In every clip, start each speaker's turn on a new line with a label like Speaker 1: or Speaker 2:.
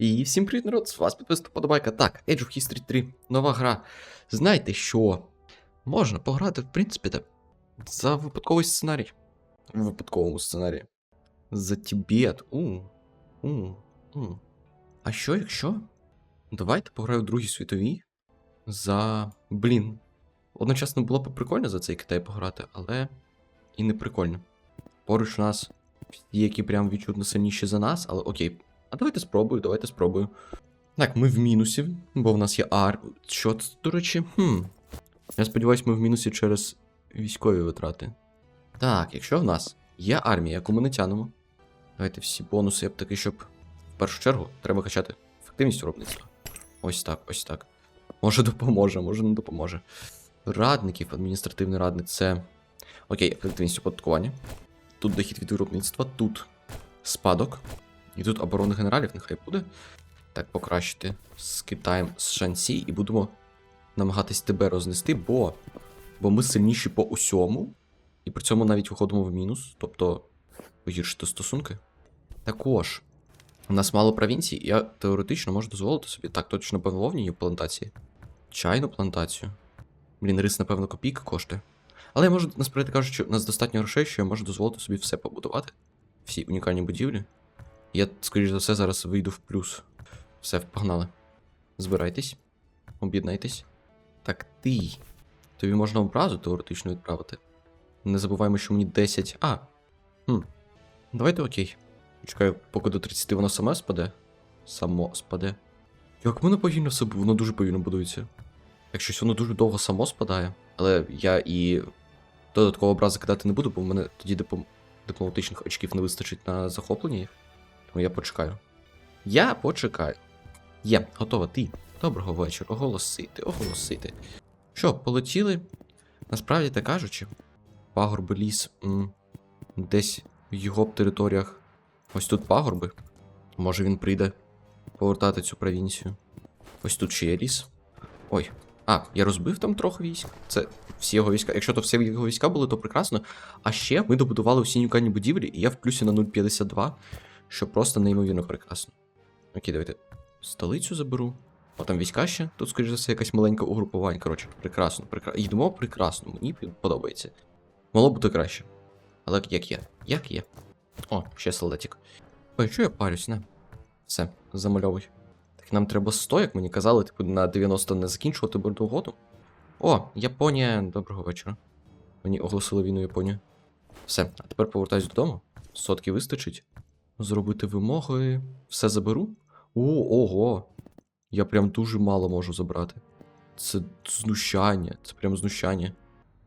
Speaker 1: І всім привіт, народ, з вас підписана подобайка. Так, Age of History 3, нова гра. Знаєте що? Можна пограти, в принципі, та за випадковий сценарій. В випадковому сценарії. За Тібет. У. У. У. А що якщо? Давайте пограю в Другій світовій. За. Блін. Одночасно було б прикольно за цей Китай пограти, але і не прикольно. Поруч у нас які прям відчутно сильніші за нас, але окей. А давайте спробую, давайте спробую. Так, ми в мінусі, бо в нас є ар. Що це, до речі? Хм. Я сподіваюся, ми в мінусі через військові витрати. Так, якщо в нас є армія, яку ми не тянемо. Давайте всі бонуси, я б таки, щоб в першу чергу треба качати ефективність виробництва. Ось так, ось так. Може допоможе, може не допоможе. Радників, адміністративний радник це. Окей, ефективність оподаткування. Тут дохід від виробництва, тут спадок. І тут оборони генералів нехай буде. Так, покращити з Китаєм з Шансі, і будемо намагатись тебе рознести, бо, бо ми сильніші по усьому, і при цьому навіть виходимо в мінус, тобто погіршити стосунки. Також, у нас мало провінцій, і я теоретично можу дозволити собі так, точно бавовні плантації. Чайну плантацію. Блін, рис, напевно, копійка коштує. Але я можу, насправді кажучи, у нас достатньо грошей, що я можу дозволити собі все побудувати. Всі унікальні будівлі. Я, скоріш за все, зараз вийду в плюс. Все, погнали. Збирайтесь, об'єднайтесь. Так ти. Тобі можна образу теоретично відправити. Не забуваємо, що мені 10. А. Хм. Давайте окей. Чекаю, поки до 30 воно саме спаде. Само спаде. Як мене повільно все воно дуже повільно будується. Як щось воно дуже довго само спадає. Але я і додатково образи кидати не буду, бо в мене тоді диплом... дипломатичних очків не вистачить на захоплення їх. Тому я почекаю. Я почекаю. Є, готова ти. Доброго вечора. Оголосити, оголосити. Що, полетіли? Насправді так кажучи, пагорби ліс м, десь в його б територіях. Ось тут пагорби. Може він прийде повертати цю провінцію. Ось тут ще є ліс. Ой. А, я розбив там трохи військ. Це всі його війська. Якщо то всі його війська були, то прекрасно. А ще ми добудували усі унікальні будівлі, і я в плюсі на 0,52 що просто неймовірно прекрасно. Окей, давайте столицю заберу. О, там війська ще. Тут, скоріш за все, якась маленька угрупування. Коротше, прекрасно, прекрасно. Йдемо прекрасно, мені подобається. Могло бути краще. Але як є? Як є? О, ще солдатик. Ой, що я парюсь, не? Все, замальовуй. Так нам треба 100, як мені казали, типу на 90 не закінчувати борду угоду. О, Японія, доброго вечора. Мені оголосили війну Японію. Все, а тепер повертаюсь додому. Сотки вистачить. Зробити вимоги. Все заберу? О, ого. Я прям дуже мало можу забрати. Це знущання, це прям знущання.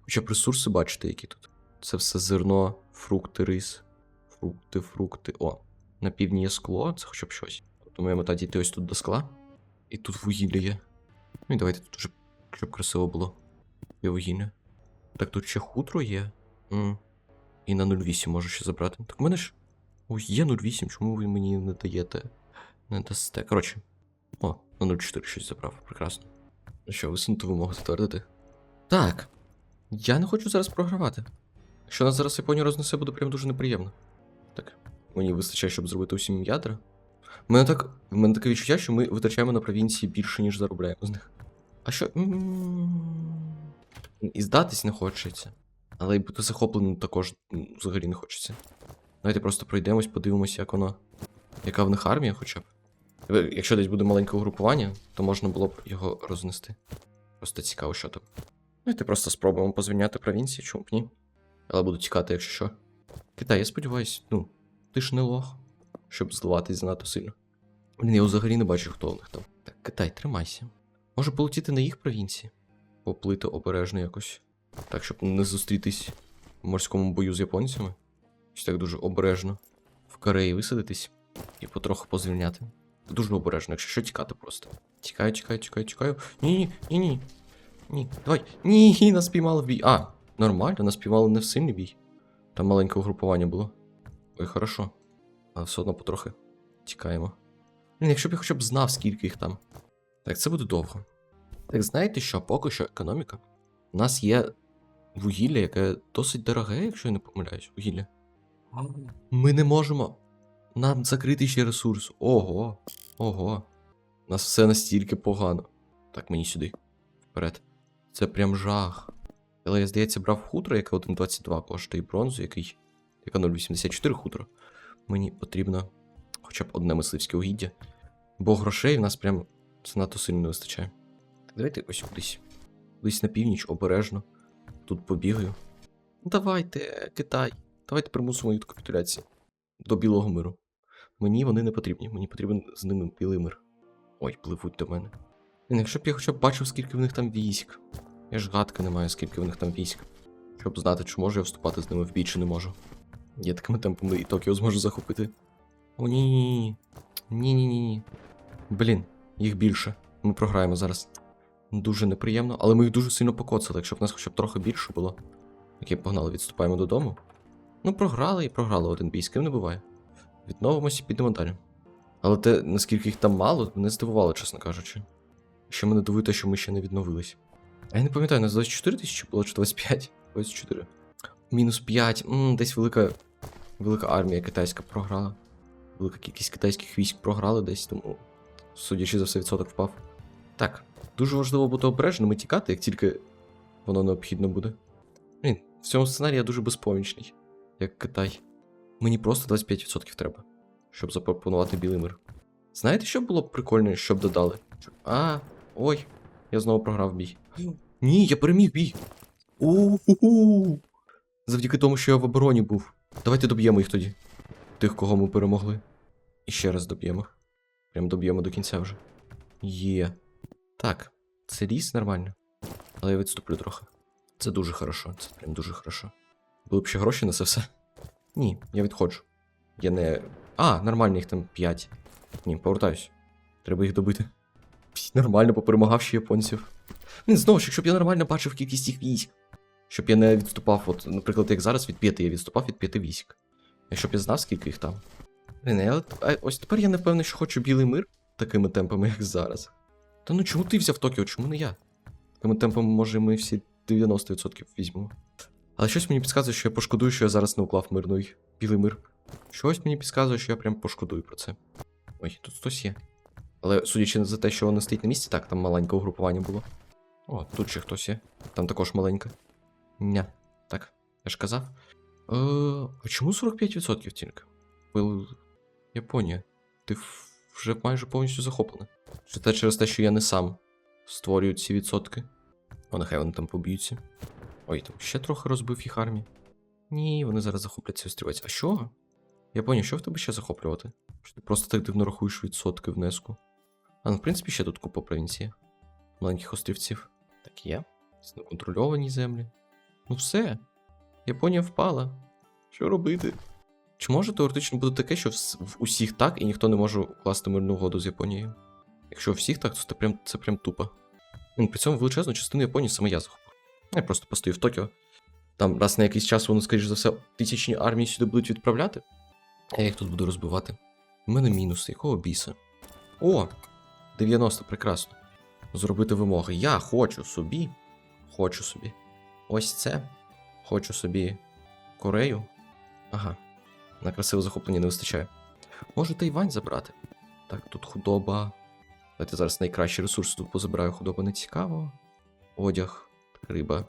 Speaker 1: Хоча б ресурси бачите, які тут. Це все зерно, фрукти, рис. Фрукти, фрукти. О, на півдні є скло, це хоча б щось. Тобто моя мета дійти ось тут до скла. І тут вугілля є. Ну і давайте тут щоб красиво було. Є вугілля. Так тут ще хутро є. М. І на 0,8 можу ще забрати. Так в мене ж. Ой, є 0,8, чому ви мені не даєте? Не дасте. Коротше. О, на 0,4 щось забрав. Прекрасно. Ну що, висунути вимогу затвердити? Так. Я не хочу зараз програвати. Якщо нас зараз Японія рознесе, буде прям дуже неприємно. Так, мені вистачає, щоб зробити усім ядра. У мене так. В мене таке відчуття, що ми витрачаємо на провінції більше, ніж заробляємо з них. А що. І здатись не хочеться. Але й бути захопленим також взагалі не хочеться. Давайте просто пройдемось, подивимося, як воно. Яка в них армія хоча б. Якщо десь буде маленьке угрупування, то можна було б його рознести. Просто цікаво, що там. Давайте просто спробуємо позвільняти провінції, чому б ні. Але буду тікати, якщо що. Китай, я сподіваюсь, ну, ти ж не лох, щоб зливатись занадто сильно. Блін, я взагалі не бачу, хто у них там. Так, Китай, тримайся. Може полетіти на їх провінції? Поплити обережно якось. Так, щоб не зустрітись в морському бою з японцями. Ось так дуже обережно. В Кореї висадитись і потроху позвільняти. Дуже обережно, якщо що тікати просто. Тікаю, тікаю, тікаю, тікаю. Ні, ні, ні, ні. Ні, давай. Ні, нас піймали в бій. А, нормально, нас піймали не в сильний бій. Там маленьке угрупування було. Ой, хорошо. Але все одно потрохи тікаємо. Блін, якщо б я хоча б знав, скільки їх там. Так, це буде довго. Так знаєте що, поки що економіка. У нас є вугілля, яке досить дороге, якщо я не помиляюсь, вугілля. Ми не можемо. Нам закритий ще ресурс. Ого. Ого. У нас все настільки погано. Так, мені сюди. Вперед. Це прям жах. Але я, здається, брав хутро, яке 1.22 коштує, і бронзу, який. яка 0.84 хутро. Мені потрібно хоча б одне мисливське угіддя. Бо грошей в нас прям занадто сильно не вистачає. Так, давайте ось кудись. Кудись на північ, обережно. Тут побігаю. Давайте, Китай. Давайте примусимо до капітуляції. До білого миру. Мені вони не потрібні, мені потрібен з ними білий мир. Ой, пливуть до мене. Блін, якщо б я хоча б бачив, скільки в них там військ. Я ж гадки не маю, скільки в них там військ. Щоб знати, чи можу я вступати з ними в бій, чи не можу. Я такими темпами і Токіо зможу захопити. О, ні ні ні ні ні ні ні Блін, їх більше. Ми програємо зараз. Дуже неприємно, але ми їх дуже сильно покоцали, якщо б нас хоча б трохи більше було. Окей, погнали, відступаємо додому. Ну, програли і програли один бій, з ким не буває. Відновимося і підемо далі. Але те, наскільки їх там мало, мене здивувало, чесно кажучи. Ще мене дивує те, що ми ще не відновились. А я не пам'ятаю, нас 24 тисячі було чи 25? 24. Мінус 5. М, десь велика, велика армія китайська програла. Велика кількість китайських військ програли десь, тому, судячи за все, відсоток впав. Так, дуже важливо бути обережним і тікати, як тільки воно необхідно буде. Блін, в цьому сценарії я дуже безпомічний, як Китай. Мені просто 25% треба, щоб запропонувати білий мир. Знаєте, що було б прикольно, щоб додали? А, ой, я знову програв бій. Ні, я переміг бій. У-ху-ху. Завдяки тому, що я в обороні був. Давайте доб'ємо їх тоді. Тих, кого ми перемогли. І ще раз доб'ємо. Прям доб'ємо до кінця вже. Є. Так, це ліс нормально. Але я відступлю трохи. Це дуже хорошо, це прям дуже хорошо. Були б ще гроші на це все? Ні, я відходжу. Я не. А, нормально, їх там 5. Ні, повертаюсь. Треба їх добити. Нормально поперемагав ще японців. Блін, знову ж, якщо б я нормально бачив кількість їх військ. Щоб я не відступав, от, наприклад, як зараз від 5 я відступав від 5 військ. Якщо б я знав, скільки їх там. Блін, я, ось тепер я не впевнений, що хочу білий мир такими темпами, як зараз. Та ну чому ти взяв Токіо, чому не я? Такими темпами, може, ми всі 90% візьмемо. Але щось мені підказує, що я пошкодую, що я зараз не уклав мирний білий мир. Щось мені підказує, що я прям пошкодую про це. Ой, тут хтось є. Але судячи за те, що воно стоїть на місці, так, там маленьке угрупування було. О, тут ще хтось є. Там також маленьке. Ня. Так, я ж казав. Е, а чому 45% тільки? Пил... Японія. Ти вже майже повністю захоплена. Чи це через те, що я не сам створюю ці відсотки? О, нехай вони там поб'ються. Ой, там ще трохи розбив їх армії. Ні, вони зараз захопляться острівець. А що? Японія, що в тебе ще захоплювати? Що ти просто так дивно рахуєш відсотки внеску? А ну, в принципі, ще тут купа провінції. Маленьких острівців. Так є. Неконтрольовані землі. Ну все. Японія впала. Що робити? Чи може теоретично бути таке, що в усіх так, і ніхто не може укласти мирну угоду з Японією? Якщо всіх так, то це прям, це прям тупо. При цьому величезну частину Японії саме я захопив. Я просто постою в Токіо. Там раз на якийсь час вони, скоріш за все, тисячні армії сюди будуть відправляти. Я їх тут буду розбивати. У мене мінус, якого біса? О! 90, прекрасно. Зробити вимоги. Я хочу собі. Хочу собі. Ось це. Хочу собі Корею. Ага. На красиве захоплення не вистачає. Можу Тайвань забрати. Так, тут худоба. Давайте зараз найкращий ресурс тут позабираю. Худоба не цікаво. Одяг, риба.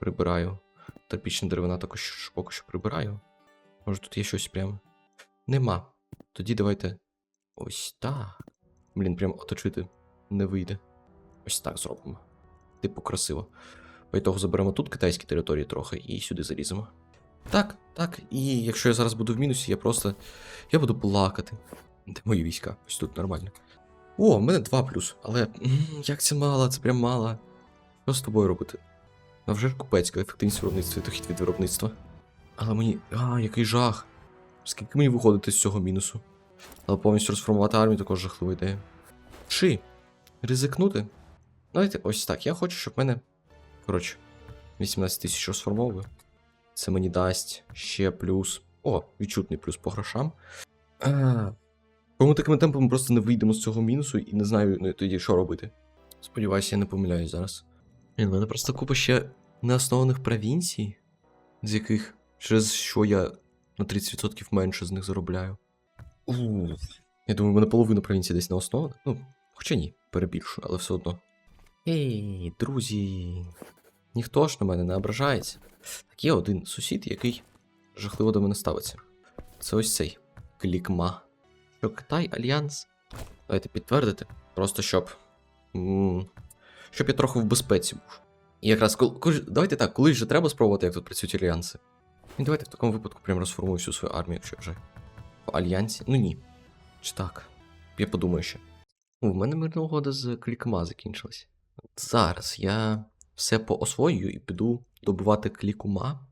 Speaker 1: Прибираю. Тропічна деревина також поки що прибираю. Може тут є щось прямо. Нема. Тоді давайте. Ось так. Блін, прям оточити не вийде. Ось так зробимо. Типу красиво. По ітогу заберемо тут китайські території трохи і сюди заліземо. Так, так. І якщо я зараз буду в мінусі, я просто. Я буду плакати. Де мої війська? Ось тут нормально. О, в мене 2 плюс, але як це мало, це прям мало. Що з тобою робити? А вже ж купецька ефективність виробництва і дохід від виробництва. Але мені. А, який жах. Скільки мені виходити з цього мінусу? Але повністю розформувати армію також жахлива ідея. Чи ризикнути? Давайте ось так. Я хочу, щоб в мене. Коротше, 18 тисяч розформовую. Це мені дасть ще плюс. О, відчутний плюс по грошам. А, бо ми такими темпами просто не вийдемо з цього мінусу і не знаю ну, тоді, що робити. Сподіваюся, я не помиляюсь зараз. Блін, в мене просто купа ще неоснованих провінцій, з яких через що я на 30% менше з них заробляю. Ух. Я думаю, в мене половина провінції десь не основана. Ну, хоча ні, перебільшую, але все одно. Ей, друзі. Ніхто ж на мене не ображається. Так є один сусід, який жахливо до мене ставиться. Це ось цей клікма. Що Китай, Альянс. Давайте підтвердити. Просто щоб. м, Щоб я трохи в безпеці був. І якраз коли, давайте так, колись же треба спробувати, як тут працюють альянси. І давайте в такому випадку прям розформую всю свою армію, якщо вже в альянсі. Ну ні. Чи так? Я подумаю ще. У мене мирна угода з клікма закінчилась. Зараз я все поосвоюю і піду добувати клікума.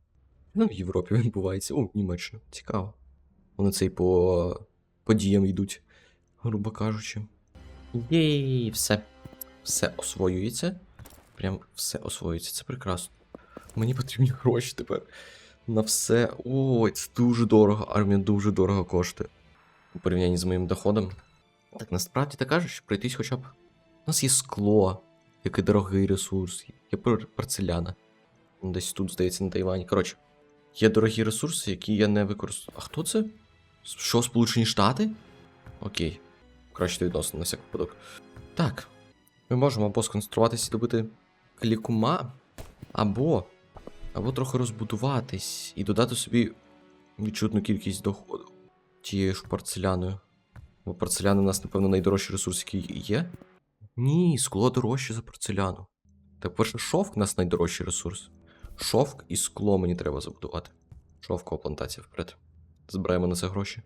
Speaker 1: Ну, в Європі він бувається. О, Німеччина. Цікаво. Вони цей по подіям йдуть, грубо кажучи. Єй, все. Все освоюється. Прям все освоюється. Це прекрасно. Мені потрібні гроші тепер. На все. Ой, це дуже дорого. Армія дуже дорого коштує. У порівнянні з моїм доходом. Так насправді ти кажеш, що пройтись хоча б. У нас є скло, який дорогий ресурс, є пор- порцеляна. Десь тут, здається, на Тайвані. Коротше, є дорогі ресурси, які я не використовую. А хто це? Що, Сполучені Штати? Окей. Краще відносно на всяк випадок. Так. Ми можемо або сконцентруватися і добити клікума, або. Або трохи розбудуватись і додати собі відчутну кількість доходу тією ж порцеляною. Бо порцеляна у нас, напевно, найдорожчий ресурс, який є. Ні, скло дорожче за порцеляну. Так, перше, шовк у нас найдорожчий ресурс. Шовк і скло мені треба забудувати. Шовкова плантація вперед. Збираємо на це гроші.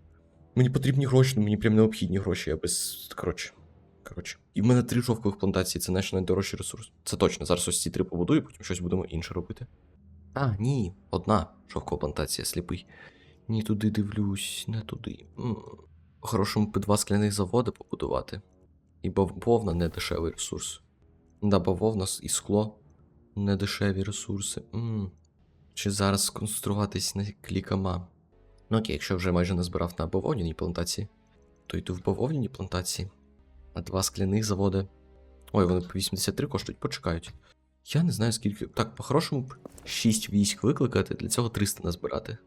Speaker 1: Мені потрібні гроші, мені прям необхідні гроші, я без. Коротше. Коротше. І в мене три шовкових плантації, це наш найдорожчий ресурс. Це точно. Зараз ось ці три побудую, потім щось будемо інше робити. А, ні, одна шовкова плантація, сліпий. Ні туди дивлюсь, не туди. М. По-хорошому П2 скляних заводи побудувати. І бавовна не дешевий ресурс. Да, бавовна і скло не дешеві ресурси. М. Чи зараз сконцентруватись на клікама? Ну окей, якщо вже майже не збирав на бавовняній плантації, то йду в бавовняній плантації. А два скляних заводи. Ой, вони по 83 коштують, почекають. Я не знаю скільки. Так, по-хорошому 6 військ викликати, для цього 300 назбирати.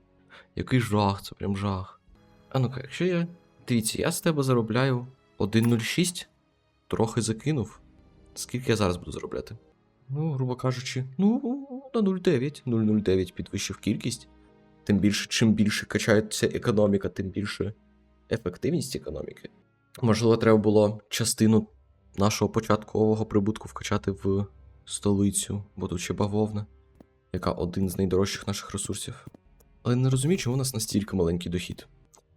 Speaker 1: Який жах, це прям жах. А ну-ка, якщо я. Дивіться, я з тебе заробляю 1.06, трохи закинув. Скільки я зараз буду заробляти? Ну, грубо кажучи, ну, на 0.9. 0.09 підвищив кількість. Тим більше, чим більше качається економіка, тим більше ефективність економіки. Можливо, треба було частину нашого початкового прибутку вкачати в столицю, бо тут ще бавовна, яка один з найдорожчих наших ресурсів. Але не розумію, чому у нас настільки маленький дохід.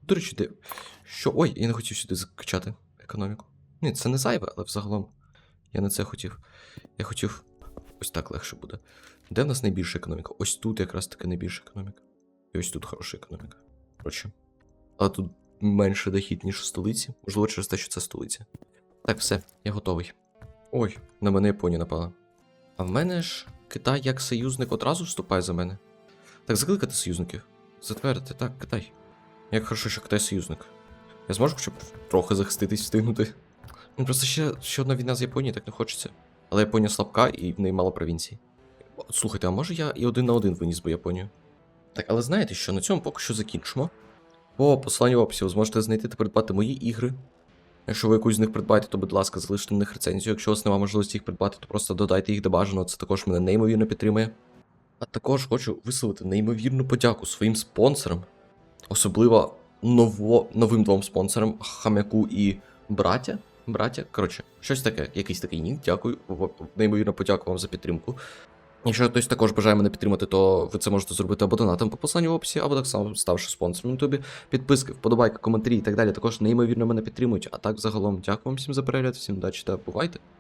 Speaker 1: До речі, де. Що. Ой, я не хотів сюди закачати економіку. Ні, це не зайве, але взагалом я не це хотів. Я хотів. Ось так легше буде. Де в нас найбільша економіка? Ось тут якраз таки найбільша економіка. І ось тут хороша економіка. Коротше. Але тут менше дохід, ніж в столиці. Можливо, через те, що це столиця. Так, все, я готовий. Ой, на мене Японія напала. А в мене ж Китай як союзник одразу вступає за мене. Так, закликати союзників. Затвердити, так, Китай. Як хорошо, що Китай союзник. Я зможу хоча б трохи захиститись, встигнути. Ну просто ще, ще одна війна з Японією так не хочеться. Але Японія слабка і в неї мало провінцій. Слухайте, а може я і один на один виніс би Японію? Так, але знаєте що, на цьому поки що закінчимо. По посиланню в описі ви зможете знайти та придбати мої ігри. Якщо ви якусь з них придбаєте, то будь ласка, залиште на них рецензію. Якщо у вас немає можливості їх придбати, то просто додайте їх до бажаного, це також мене неймовірно підтримує. А також хочу висловити неймовірну подяку своїм спонсорам, особливо ново, новим двом спонсорам Хам'яку і Братя. Братя, коротше, щось таке, якийсь такий нік. Дякую. Неймовірно подякую вам за підтримку. Якщо хтось також бажає мене підтримати, то ви це можете зробити або донатом по посланню в описі, або так само ставши спонсором на Ютубі. Підписки, вподобайки, коментарі і так далі також неймовірно мене підтримують. А так загалом дякую вам всім за перегляд, всім удачі та бувайте.